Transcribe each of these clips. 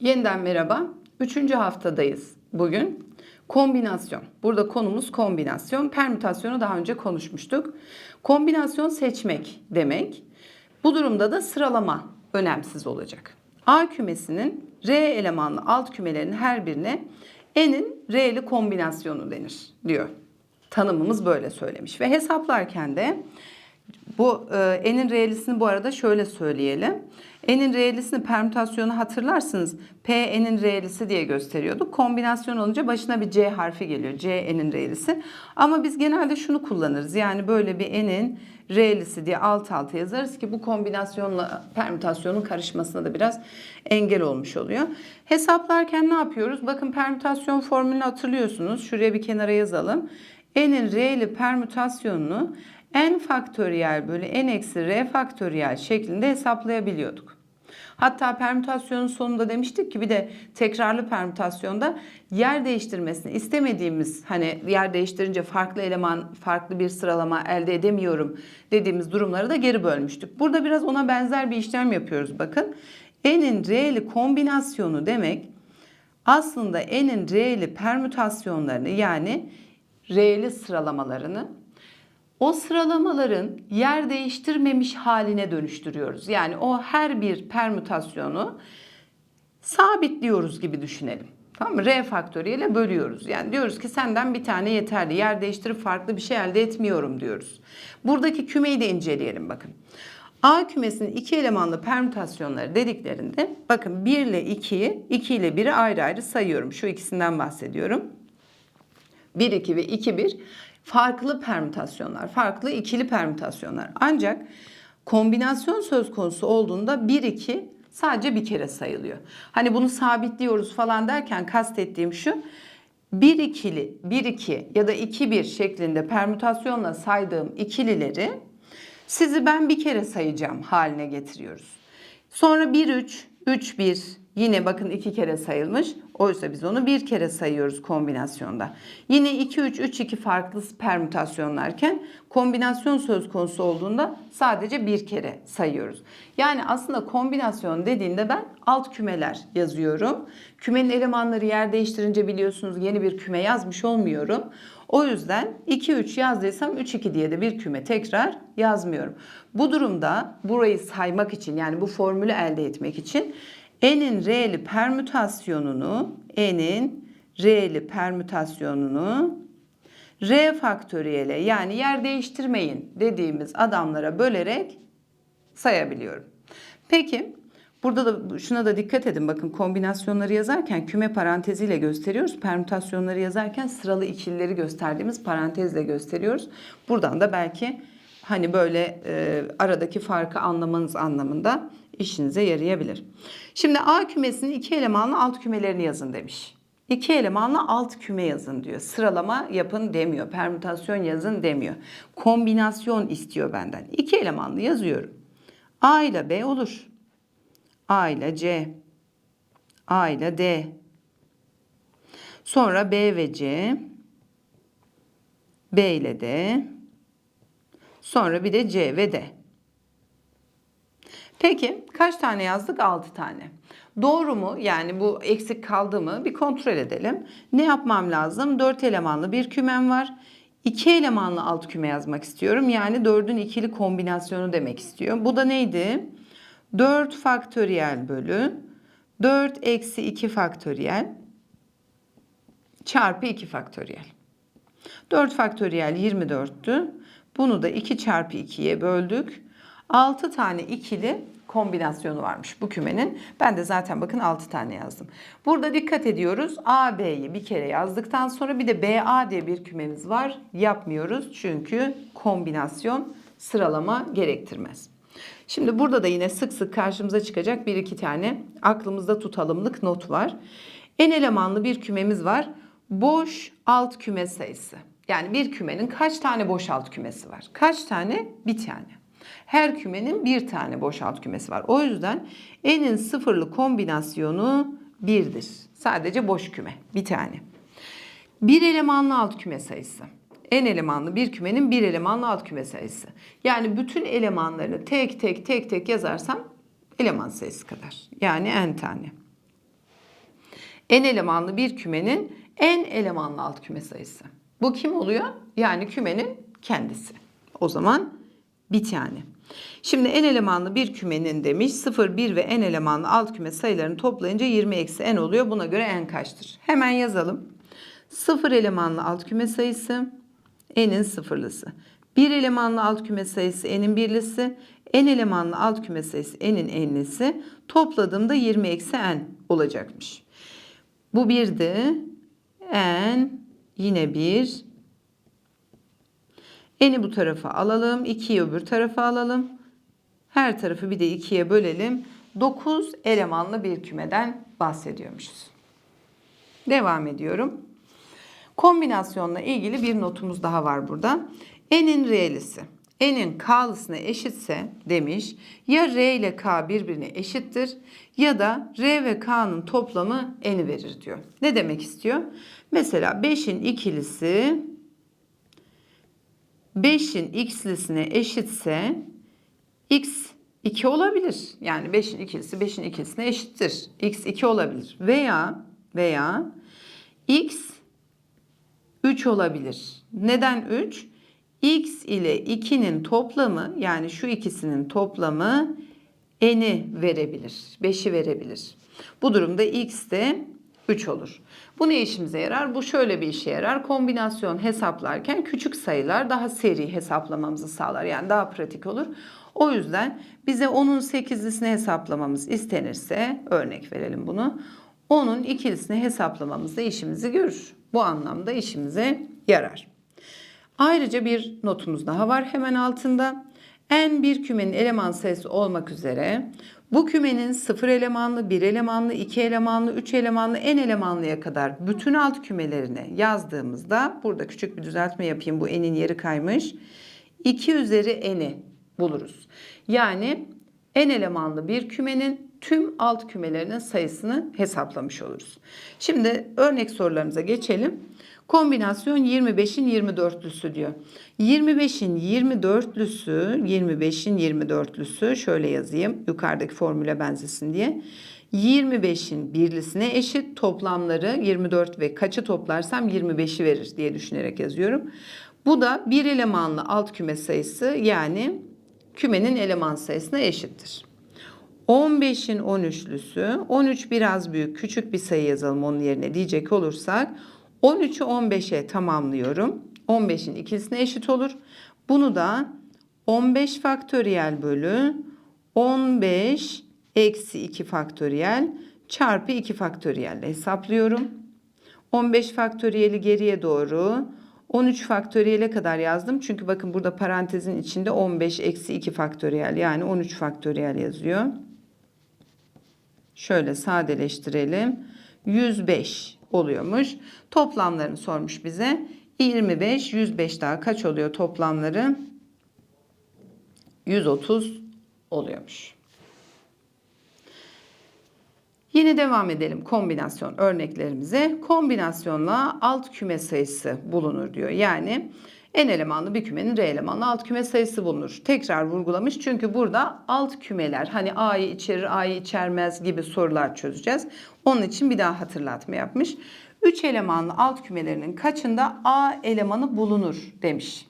Yeniden merhaba. Üçüncü haftadayız bugün. Kombinasyon. Burada konumuz kombinasyon. Permütasyonu daha önce konuşmuştuk. Kombinasyon seçmek demek. Bu durumda da sıralama önemsiz olacak. A kümesinin R elemanlı alt kümelerin her birine n'in R'li kombinasyonu denir diyor. Tanımımız böyle söylemiş ve hesaplarken de bu e, n'in re'lisini bu arada şöyle söyleyelim. N'in re'lisini permütasyonu hatırlarsınız. P n'in re'lisi diye gösteriyorduk. Kombinasyon olunca başına bir C harfi geliyor. C n'in re'lisi. Ama biz genelde şunu kullanırız. Yani böyle bir n'in re'lisi diye alt alta yazarız ki bu kombinasyonla permütasyonun karışmasına da biraz engel olmuş oluyor. Hesaplarken ne yapıyoruz? Bakın permütasyon formülünü hatırlıyorsunuz. Şuraya bir kenara yazalım. N'in re'li permütasyonunu n faktöriyel bölü n eksi r faktöriyel şeklinde hesaplayabiliyorduk. Hatta permütasyonun sonunda demiştik ki bir de tekrarlı permütasyonda yer değiştirmesini istemediğimiz hani yer değiştirince farklı eleman farklı bir sıralama elde edemiyorum dediğimiz durumları da geri bölmüştük. Burada biraz ona benzer bir işlem yapıyoruz bakın. N'in R'li kombinasyonu demek aslında N'in R'li permütasyonlarını yani R'li sıralamalarını o sıralamaların yer değiştirmemiş haline dönüştürüyoruz. Yani o her bir permütasyonu sabitliyoruz gibi düşünelim. Tamam mı? R faktöriyele bölüyoruz. Yani diyoruz ki senden bir tane yeterli. Yer değiştirip farklı bir şey elde etmiyorum diyoruz. Buradaki kümeyi de inceleyelim bakın. A kümesinin iki elemanlı permütasyonları dediklerinde bakın 1 ile 2'yi 2 ile 1'i ayrı ayrı sayıyorum. Şu ikisinden bahsediyorum. 1 2 ve 2 1 farklı permütasyonlar, farklı ikili permütasyonlar. Ancak kombinasyon söz konusu olduğunda 1 2 sadece bir kere sayılıyor. Hani bunu sabitliyoruz falan derken kastettiğim şu. 1 ikili, 1 2 ya da 2 1 şeklinde permütasyonla saydığım ikilileri sizi ben bir kere sayacağım haline getiriyoruz. Sonra 1 3 3 1 Yine bakın iki kere sayılmış. Oysa biz onu bir kere sayıyoruz kombinasyonda. Yine 2 3 3 2 farklı permütasyonlarken kombinasyon söz konusu olduğunda sadece bir kere sayıyoruz. Yani aslında kombinasyon dediğinde ben alt kümeler yazıyorum. Kümenin elemanları yer değiştirince biliyorsunuz yeni bir küme yazmış olmuyorum. O yüzden 2 3 yazdıysam 3 2 diye de bir küme tekrar yazmıyorum. Bu durumda burayı saymak için yani bu formülü elde etmek için n'in r'li permütasyonunu n'in r'li permütasyonunu r faktöriyele yani yer değiştirmeyin dediğimiz adamlara bölerek sayabiliyorum. Peki burada da şuna da dikkat edin bakın kombinasyonları yazarken küme paranteziyle gösteriyoruz. Permütasyonları yazarken sıralı ikilileri gösterdiğimiz parantezle gösteriyoruz. Buradan da belki hani böyle e, aradaki farkı anlamanız anlamında işinize yarayabilir. Şimdi A kümesinin iki elemanlı alt kümelerini yazın demiş. İki elemanlı alt küme yazın diyor. Sıralama yapın demiyor. Permütasyon yazın demiyor. Kombinasyon istiyor benden. İki elemanlı yazıyorum. A ile B olur. A ile C. A ile D. Sonra B ve C. B ile D. Sonra bir de C ve D. Peki kaç tane yazdık? 6 tane. Doğru mu? Yani bu eksik kaldı mı? Bir kontrol edelim. Ne yapmam lazım? 4 elemanlı bir kümem var. 2 elemanlı alt küme yazmak istiyorum. Yani 4'ün ikili kombinasyonu demek istiyor. Bu da neydi? 4 faktöriyel bölü 4 eksi 2 faktöriyel çarpı 2 faktöriyel. 4 faktöriyel 24'tü. Bunu da 2 çarpı 2'ye böldük. 6 tane ikili kombinasyonu varmış bu kümenin. Ben de zaten bakın 6 tane yazdım. Burada dikkat ediyoruz. A, B'yi bir kere yazdıktan sonra bir de BA diye bir kümemiz var. Yapmıyoruz çünkü kombinasyon sıralama gerektirmez. Şimdi burada da yine sık sık karşımıza çıkacak bir iki tane aklımızda tutalımlık not var. En elemanlı bir kümemiz var. Boş alt küme sayısı. Yani bir kümenin kaç tane boş alt kümesi var? Kaç tane? Bir tane. Her kümenin bir tane boş alt kümesi var. O yüzden n'in sıfırlı kombinasyonu birdir. Sadece boş küme bir tane. Bir elemanlı alt küme sayısı. N elemanlı bir kümenin bir elemanlı alt küme sayısı. Yani bütün elemanlarını tek tek tek tek yazarsam eleman sayısı kadar. Yani n tane. n elemanlı bir kümenin en elemanlı alt küme sayısı. Bu kim oluyor? Yani kümenin kendisi. O zaman bir tane. Şimdi n elemanlı bir kümenin demiş 0, 1 ve n elemanlı alt küme sayılarını toplayınca 20 eksi n oluyor. Buna göre n kaçtır? Hemen yazalım. 0 elemanlı alt küme sayısı n'in sıfırlısı. 1 elemanlı alt küme sayısı n'in birlisi. n elemanlı alt küme sayısı n'in enlisi. Topladığımda 20 eksi n olacakmış. Bu birdi. n yine 1. N'i bu tarafa alalım. 2'yi öbür tarafa alalım. Her tarafı bir de 2'ye bölelim. 9 elemanlı bir kümeden bahsediyormuşuz. Devam ediyorum. Kombinasyonla ilgili bir notumuz daha var burada. N'in reelisi. N'in K'lısına eşitse demiş ya R ile K birbirine eşittir ya da R ve K'nın toplamı N'i verir diyor. Ne demek istiyor? Mesela 5'in ikilisi 5'in x'lisine eşitse x 2 olabilir. Yani 5'in ikilisi 5'in ikilisine eşittir. x 2 olabilir. Veya veya x 3 olabilir. Neden 3? X ile 2'nin toplamı yani şu ikisinin toplamı n'i verebilir. 5'i verebilir. Bu durumda x de 3 olur. Bu ne işimize yarar? Bu şöyle bir işe yarar. Kombinasyon hesaplarken küçük sayılar daha seri hesaplamamızı sağlar. Yani daha pratik olur. O yüzden bize 10'un 8'lisini hesaplamamız istenirse örnek verelim bunu. 10'un ikilisini hesaplamamızda işimizi görür. Bu anlamda işimize yarar. Ayrıca bir notumuz daha var hemen altında. N bir kümenin eleman sayısı olmak üzere bu kümenin 0 elemanlı, 1 elemanlı, 2 elemanlı, 3 elemanlı, n elemanlıya kadar bütün alt kümelerini yazdığımızda burada küçük bir düzeltme yapayım bu n'in yeri kaymış. 2 üzeri n'i buluruz. Yani n elemanlı bir kümenin tüm alt kümelerinin sayısını hesaplamış oluruz. Şimdi örnek sorularımıza geçelim. Kombinasyon 25'in 24'lüsü diyor. 25'in 24'lüsü, 25'in 24'lüsü şöyle yazayım yukarıdaki formüle benzesin diye. 25'in birlisine eşit toplamları 24 ve kaçı toplarsam 25'i verir diye düşünerek yazıyorum. Bu da bir elemanlı alt küme sayısı yani kümenin eleman sayısına eşittir. 15'in 13'lüsü, 13 biraz büyük, küçük bir sayı yazalım onun yerine diyecek olursak 13'ü 15'e tamamlıyorum. 15'in ikilisine eşit olur. Bunu da 15 faktöriyel bölü 15 eksi 2 faktöriyel çarpı 2 faktöriyel hesaplıyorum. 15 faktöriyeli geriye doğru 13 faktöriyele kadar yazdım. Çünkü bakın burada parantezin içinde 15 eksi 2 faktöriyel yani 13 faktöriyel yazıyor. Şöyle sadeleştirelim. 105 oluyormuş. Toplamlarını sormuş bize. 25, 105 daha kaç oluyor toplamları? 130 oluyormuş. Yine devam edelim kombinasyon örneklerimize. Kombinasyonla alt küme sayısı bulunur diyor. Yani n elemanlı bir kümenin r elemanlı alt küme sayısı bulunur. Tekrar vurgulamış çünkü burada alt kümeler hani a'yı içerir a'yı içermez gibi sorular çözeceğiz. Onun için bir daha hatırlatma yapmış. 3 elemanlı alt kümelerinin kaçında a elemanı bulunur demiş.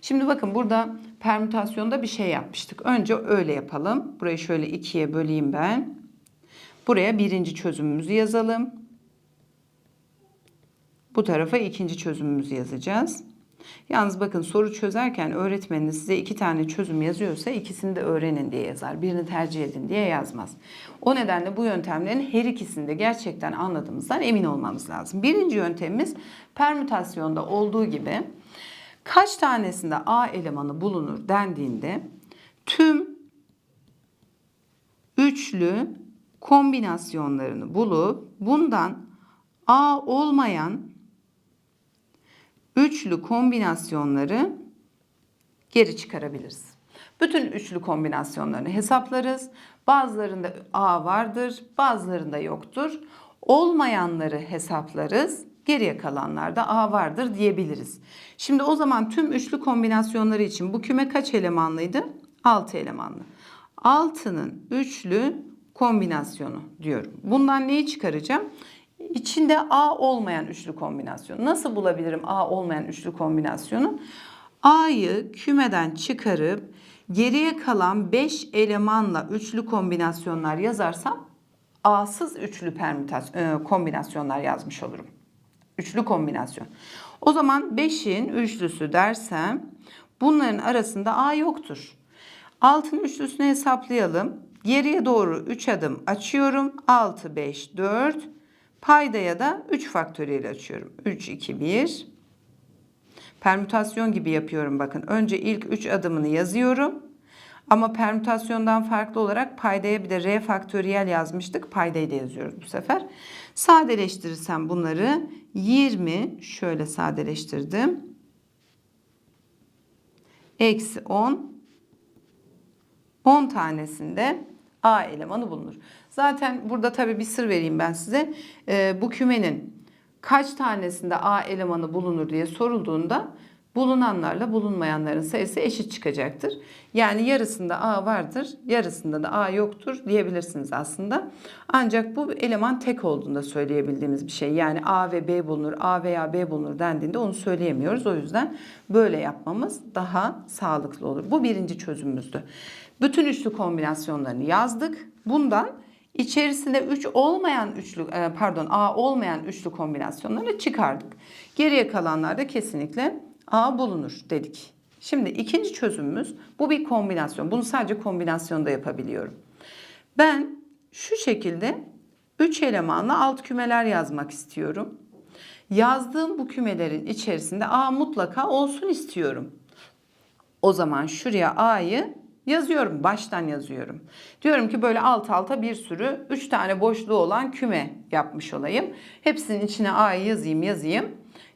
Şimdi bakın burada permütasyonda bir şey yapmıştık. Önce öyle yapalım. Burayı şöyle ikiye böleyim ben. Buraya birinci çözümümüzü yazalım. Bu tarafa ikinci çözümümüzü yazacağız. Yalnız bakın soru çözerken öğretmeniniz size iki tane çözüm yazıyorsa ikisini de öğrenin diye yazar. Birini tercih edin diye yazmaz. O nedenle bu yöntemlerin her ikisini de gerçekten anladığımızdan emin olmamız lazım. Birinci yöntemimiz permütasyonda olduğu gibi kaç tanesinde A elemanı bulunur dendiğinde tüm üçlü kombinasyonlarını bulup bundan A olmayan üçlü kombinasyonları geri çıkarabiliriz. Bütün üçlü kombinasyonlarını hesaplarız. Bazılarında A vardır, bazılarında yoktur. Olmayanları hesaplarız. Geriye kalanlarda A vardır diyebiliriz. Şimdi o zaman tüm üçlü kombinasyonları için bu küme kaç elemanlıydı? 6 elemanlı. 6'nın üçlü kombinasyonu diyorum. Bundan neyi çıkaracağım? İçinde A olmayan üçlü kombinasyon. Nasıl bulabilirim A olmayan üçlü kombinasyonu? A'yı kümeden çıkarıp geriye kalan 5 elemanla üçlü kombinasyonlar yazarsam A'sız üçlü permütasyon, e, kombinasyonlar yazmış olurum. Üçlü kombinasyon. O zaman 5'in üçlüsü dersem bunların arasında A yoktur. Altın üçlüsünü hesaplayalım. Geriye doğru 3 adım açıyorum. 6, 5, 4. Paydaya da 3 faktöriyel açıyorum. 3, 2, 1. Permütasyon gibi yapıyorum bakın. Önce ilk 3 adımını yazıyorum. Ama permütasyondan farklı olarak paydaya bir de r faktöriyel yazmıştık. Paydayı da yazıyoruz bu sefer. Sadeleştirirsem bunları 20 şöyle sadeleştirdim. Eksi 10 10 tanesinde A elemanı bulunur. Zaten burada tabii bir sır vereyim ben size. Ee, bu kümenin kaç tanesinde A elemanı bulunur diye sorulduğunda bulunanlarla bulunmayanların sayısı eşit çıkacaktır. Yani yarısında A vardır, yarısında da A yoktur diyebilirsiniz aslında. Ancak bu eleman tek olduğunda söyleyebildiğimiz bir şey. Yani A ve B bulunur, A veya B bulunur dendiğinde onu söyleyemiyoruz. O yüzden böyle yapmamız daha sağlıklı olur. Bu birinci çözümümüzdü. Bütün üçlü kombinasyonlarını yazdık. Bundan içerisinde 3 olmayan üçlü e, pardon A olmayan üçlü kombinasyonları çıkardık. Geriye kalanlarda kesinlikle A bulunur dedik. Şimdi ikinci çözümümüz bu bir kombinasyon. Bunu sadece kombinasyonda yapabiliyorum. Ben şu şekilde 3 elemanla alt kümeler yazmak istiyorum. Yazdığım bu kümelerin içerisinde A mutlaka olsun istiyorum. O zaman şuraya A'yı yazıyorum. Baştan yazıyorum. Diyorum ki böyle alt alta bir sürü 3 tane boşluğu olan küme yapmış olayım. Hepsinin içine A'yı yazayım yazayım.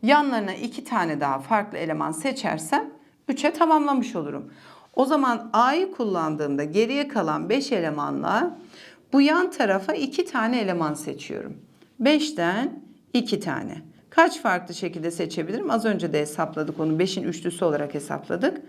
Yanlarına 2 tane daha farklı eleman seçersem 3'e tamamlamış olurum. O zaman A'yı kullandığımda geriye kalan 5 elemanla bu yan tarafa 2 tane eleman seçiyorum. 5'ten 2 tane. Kaç farklı şekilde seçebilirim? Az önce de hesapladık onu. 5'in üçlüsü olarak hesapladık.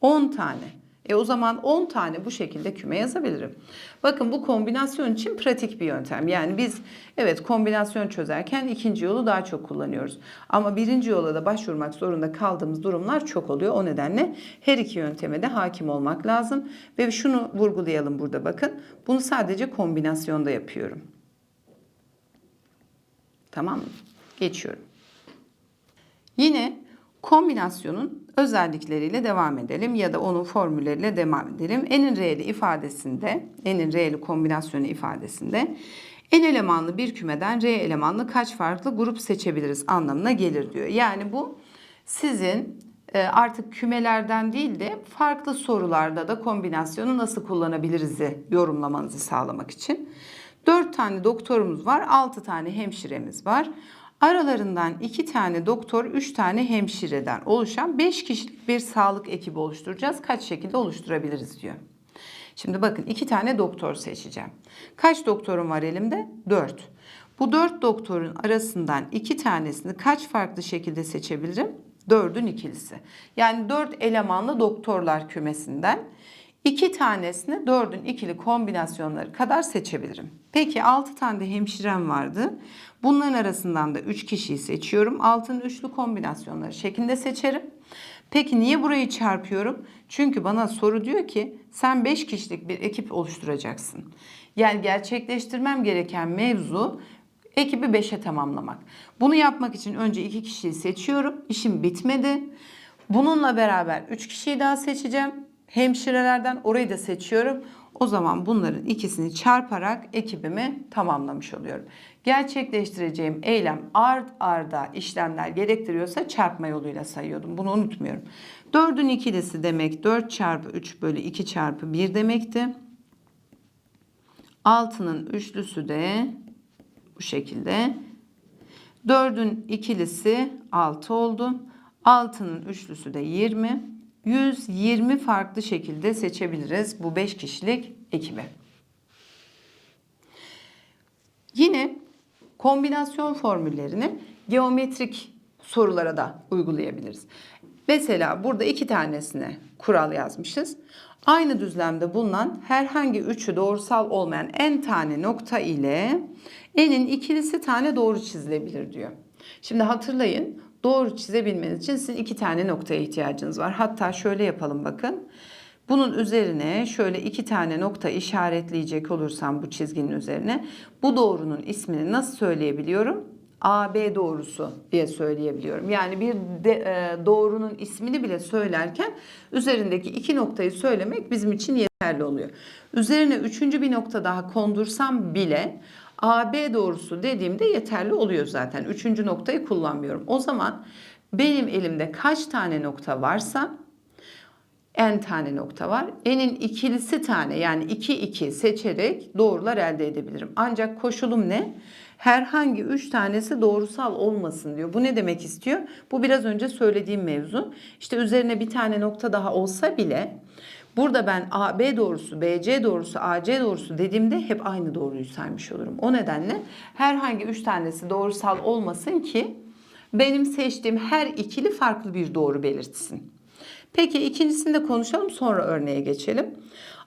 10 tane. E o zaman 10 tane bu şekilde küme yazabilirim. Bakın bu kombinasyon için pratik bir yöntem. Yani biz evet kombinasyon çözerken ikinci yolu daha çok kullanıyoruz. Ama birinci yola da başvurmak zorunda kaldığımız durumlar çok oluyor. O nedenle her iki yönteme de hakim olmak lazım. Ve şunu vurgulayalım burada bakın. Bunu sadece kombinasyonda yapıyorum. Tamam mı? Geçiyorum. Yine kombinasyonun özellikleriyle devam edelim ya da onun formülleriyle devam edelim. N'in re'li ifadesinde, N'in re'li kombinasyonu ifadesinde N elemanlı bir kümeden R elemanlı kaç farklı grup seçebiliriz anlamına gelir diyor. Yani bu sizin e, artık kümelerden değil de farklı sorularda da kombinasyonu nasıl kullanabiliriz yorumlamanızı sağlamak için. 4 tane doktorumuz var, 6 tane hemşiremiz var. Aralarından 2 tane doktor, 3 tane hemşireden oluşan 5 kişilik bir sağlık ekibi oluşturacağız. Kaç şekilde oluşturabiliriz diyor. Şimdi bakın 2 tane doktor seçeceğim. Kaç doktorum var elimde? 4. Bu 4 doktorun arasından 2 tanesini kaç farklı şekilde seçebilirim? 4'ün ikilisi. Yani 4 elemanlı doktorlar kümesinden 2 tanesini 4'ün ikili kombinasyonları kadar seçebilirim. Peki 6 tane de hemşirem vardı. Bunların arasından da 3 kişiyi seçiyorum. Altın üçlü kombinasyonları şeklinde seçerim. Peki niye burayı çarpıyorum? Çünkü bana soru diyor ki sen 5 kişilik bir ekip oluşturacaksın. Yani gerçekleştirmem gereken mevzu ekibi 5'e tamamlamak. Bunu yapmak için önce 2 kişiyi seçiyorum. İşim bitmedi. Bununla beraber 3 kişiyi daha seçeceğim. Hemşirelerden orayı da seçiyorum. O zaman bunların ikisini çarparak ekibimi tamamlamış oluyorum. Gerçekleştireceğim eylem ard arda işlemler gerektiriyorsa çarpma yoluyla sayıyordum. Bunu unutmuyorum. 4'ün ikilisi demek 4 çarpı 3 bölü 2 çarpı 1 demekti. 6'nın üçlüsü de bu şekilde. 4'ün ikilisi 6 oldu. 6'nın üçlüsü de 20. 120 farklı şekilde seçebiliriz bu 5 kişilik ekibi. Yine kombinasyon formüllerini geometrik sorulara da uygulayabiliriz. Mesela burada iki tanesine kural yazmışız. Aynı düzlemde bulunan herhangi üçü doğrusal olmayan n tane nokta ile n'in ikilisi tane doğru çizilebilir diyor. Şimdi hatırlayın doğru çizebilmeniz için sizin iki tane noktaya ihtiyacınız var. Hatta şöyle yapalım bakın. Bunun üzerine şöyle iki tane nokta işaretleyecek olursam bu çizginin üzerine bu doğrunun ismini nasıl söyleyebiliyorum? AB doğrusu diye söyleyebiliyorum. Yani bir de, e, doğrunun ismini bile söylerken üzerindeki iki noktayı söylemek bizim için yeterli oluyor. Üzerine üçüncü bir nokta daha kondursam bile AB doğrusu dediğimde yeterli oluyor zaten. Üçüncü noktayı kullanmıyorum. O zaman benim elimde kaç tane nokta varsa n tane nokta var. N'in ikilisi tane yani 2 2 seçerek doğrular elde edebilirim. Ancak koşulum ne? Herhangi 3 tanesi doğrusal olmasın diyor. Bu ne demek istiyor? Bu biraz önce söylediğim mevzu. İşte üzerine bir tane nokta daha olsa bile burada ben AB doğrusu, BC doğrusu, AC doğrusu dediğimde hep aynı doğruyu saymış olurum. O nedenle herhangi 3 tanesi doğrusal olmasın ki benim seçtiğim her ikili farklı bir doğru belirtsin. Peki ikincisini de konuşalım sonra örneğe geçelim.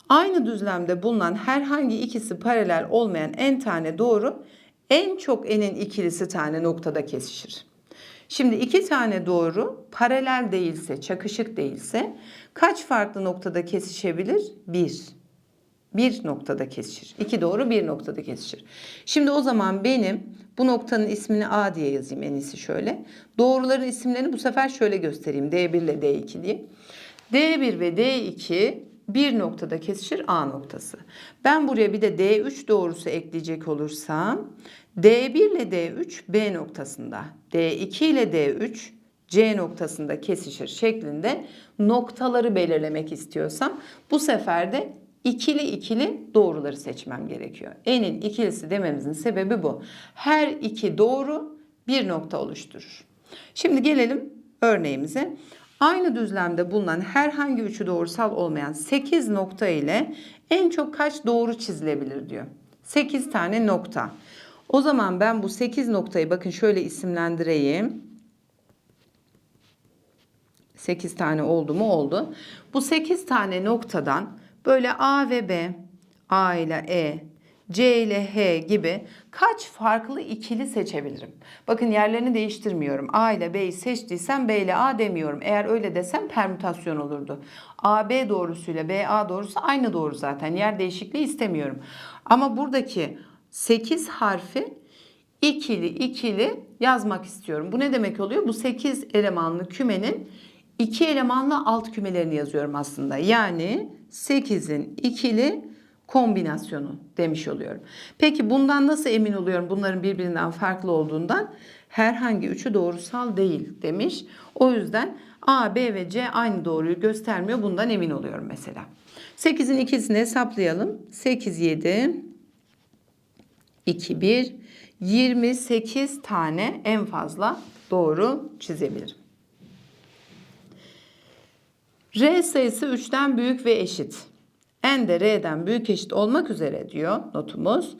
Aynı düzlemde bulunan herhangi ikisi paralel olmayan n tane doğru en çok n'in ikilisi tane noktada kesişir. Şimdi iki tane doğru paralel değilse, çakışık değilse kaç farklı noktada kesişebilir? Bir. Bir noktada kesişir. İki doğru bir noktada kesişir. Şimdi o zaman benim bu noktanın ismini A diye yazayım en iyisi şöyle. Doğruların isimlerini bu sefer şöyle göstereyim. D1 ile D2 diye. D1 ve D2 bir noktada kesişir A noktası. Ben buraya bir de D3 doğrusu ekleyecek olursam D1 ile D3 B noktasında, D2 ile D3 C noktasında kesişir şeklinde noktaları belirlemek istiyorsam bu sefer de ikili ikili doğruları seçmem gerekiyor. N'in ikilisi dememizin sebebi bu. Her iki doğru bir nokta oluşturur. Şimdi gelelim örneğimize. Aynı düzlemde bulunan herhangi üçü doğrusal olmayan 8 nokta ile en çok kaç doğru çizilebilir diyor. 8 tane nokta. O zaman ben bu 8 noktayı bakın şöyle isimlendireyim. 8 tane oldu mu oldu. Bu 8 tane noktadan böyle A ve B, A ile E, C ile H gibi kaç farklı ikili seçebilirim? Bakın yerlerini değiştirmiyorum. A ile B'yi seçtiysem B ile A demiyorum. Eğer öyle desem permütasyon olurdu. AB doğrusuyla BA doğrusu aynı doğru zaten. Yer değişikliği istemiyorum. Ama buradaki 8 harfi ikili ikili yazmak istiyorum. Bu ne demek oluyor? Bu 8 elemanlı kümenin iki elemanlı alt kümelerini yazıyorum aslında. Yani 8'in ikili kombinasyonu demiş oluyorum. Peki bundan nasıl emin oluyorum bunların birbirinden farklı olduğundan? Herhangi üçü doğrusal değil demiş. O yüzden A, B ve C aynı doğruyu göstermiyor. Bundan emin oluyorum mesela. 8'in ikisini hesaplayalım. 8, 7, 2, 1, 28 tane en fazla doğru çizebilirim. R sayısı 3'ten büyük ve eşit. N de R'den büyük eşit olmak üzere diyor notumuz.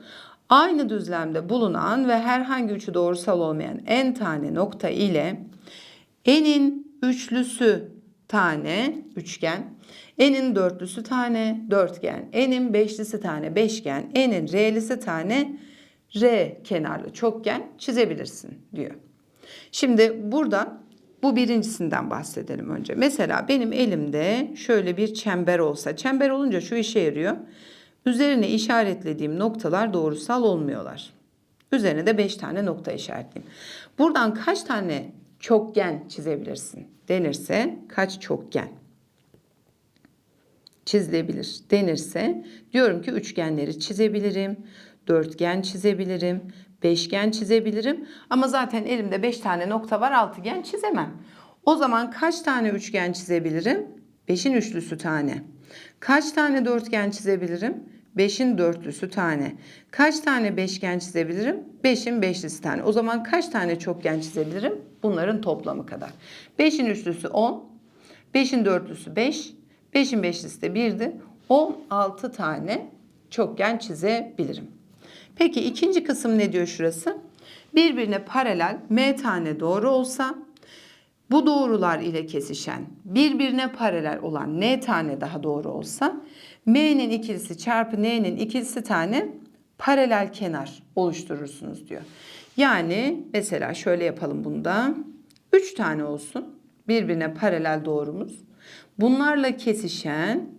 Aynı düzlemde bulunan ve herhangi üçü doğrusal olmayan n tane nokta ile n'in üçlüsü tane üçgen, n'in dörtlüsü tane dörtgen, n'in beşlisi tane beşgen, n'in r'lisi tane r kenarlı çokgen çizebilirsin diyor. Şimdi burada bu birincisinden bahsedelim önce. Mesela benim elimde şöyle bir çember olsa. Çember olunca şu işe yarıyor. Üzerine işaretlediğim noktalar doğrusal olmuyorlar. Üzerine de 5 tane nokta işaretleyeyim. Buradan kaç tane çokgen çizebilirsin denirse kaç çokgen çizilebilir denirse diyorum ki üçgenleri çizebilirim, dörtgen çizebilirim, beşgen çizebilirim ama zaten elimde 5 tane nokta var altıgen çizemem. O zaman kaç tane üçgen çizebilirim? 5'in üçlüsü tane. Kaç tane dörtgen çizebilirim? 5'in dörtlüsü tane. Kaç tane beşgen çizebilirim? 5'in beşlisi tane. O zaman kaç tane çokgen çizebilirim? Bunların toplamı kadar. 5'in üçlüsü 10, 5'in dörtlüsü 5, 5'in beşlisi de 1'di. 16 tane çokgen çizebilirim. Peki ikinci kısım ne diyor şurası? Birbirine paralel m tane doğru olsa bu doğrular ile kesişen birbirine paralel olan n tane daha doğru olsa m'nin ikilisi çarpı n'nin ikilisi tane paralel kenar oluşturursunuz diyor. Yani mesela şöyle yapalım bunda. 3 tane olsun birbirine paralel doğrumuz. Bunlarla kesişen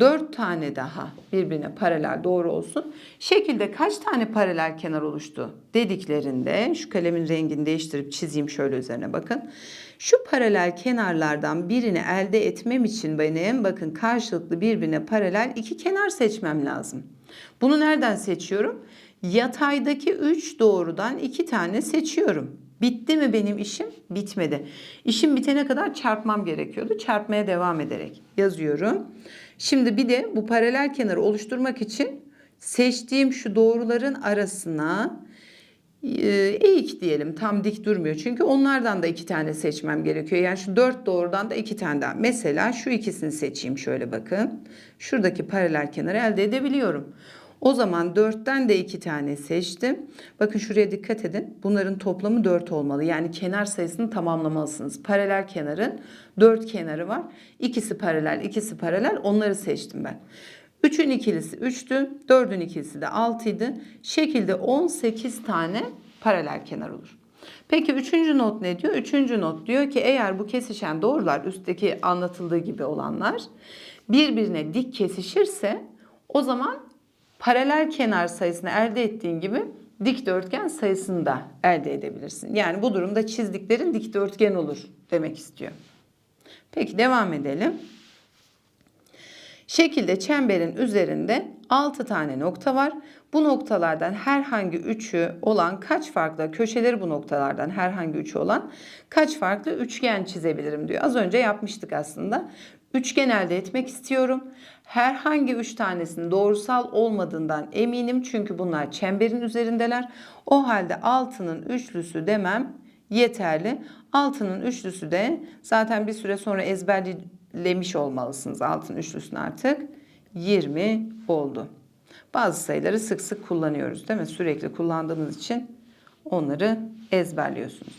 4 tane daha birbirine paralel doğru olsun. Şekilde kaç tane paralel kenar oluştu dediklerinde şu kalemin rengini değiştirip çizeyim şöyle üzerine bakın. Şu paralel kenarlardan birini elde etmem için benim bakın karşılıklı birbirine paralel iki kenar seçmem lazım. Bunu nereden seçiyorum? Yataydaki 3 doğrudan 2 tane seçiyorum. Bitti mi benim işim? Bitmedi. İşim bitene kadar çarpmam gerekiyordu. Çarpmaya devam ederek yazıyorum. Şimdi bir de bu paralel kenarı oluşturmak için seçtiğim şu doğruların arasına e, eğik diyelim tam dik durmuyor. Çünkü onlardan da iki tane seçmem gerekiyor. Yani şu dört doğrudan da iki tane daha. Mesela şu ikisini seçeyim şöyle bakın. Şuradaki paralel kenarı elde edebiliyorum. O zaman 4'ten de 2 tane seçtim. Bakın şuraya dikkat edin. Bunların toplamı 4 olmalı. Yani kenar sayısını tamamlamalısınız. Paralel kenarın 4 kenarı var. İkisi paralel, ikisi paralel. Onları seçtim ben. 3'ün ikilisi 3'tü. 4'ün ikilisi de 6'ydı. Şekilde 18 tane paralel kenar olur. Peki üçüncü not ne diyor? Üçüncü not diyor ki eğer bu kesişen doğrular üstteki anlatıldığı gibi olanlar birbirine dik kesişirse o zaman paralel kenar sayısını elde ettiğin gibi dikdörtgen sayısını da elde edebilirsin. Yani bu durumda çizdiklerin dikdörtgen olur demek istiyor. Peki devam edelim. Şekilde çemberin üzerinde 6 tane nokta var. Bu noktalardan herhangi üçü olan kaç farklı köşeleri bu noktalardan herhangi üçü olan kaç farklı üçgen çizebilirim diyor. Az önce yapmıştık aslında. Üçgen elde etmek istiyorum. Herhangi üç tanesinin doğrusal olmadığından eminim çünkü bunlar çemberin üzerindeler. O halde altının üçlüsü demem yeterli. Altının üçlüsü de zaten bir süre sonra ezberlemiş olmalısınız altın üçlüsünü artık. 20 oldu. Bazı sayıları sık sık kullanıyoruz değil mi? Sürekli kullandığımız için onları ezberliyorsunuz.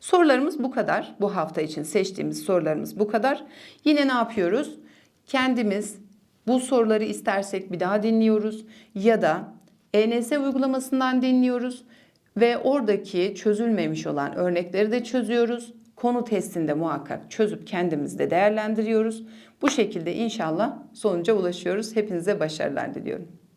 Sorularımız bu kadar. Bu hafta için seçtiğimiz sorularımız bu kadar. Yine ne yapıyoruz? Kendimiz bu soruları istersek bir daha dinliyoruz ya da ENS uygulamasından dinliyoruz ve oradaki çözülmemiş olan örnekleri de çözüyoruz. Konu testinde muhakkak çözüp kendimizde değerlendiriyoruz. Bu şekilde inşallah sonuca ulaşıyoruz. Hepinize başarılar diliyorum.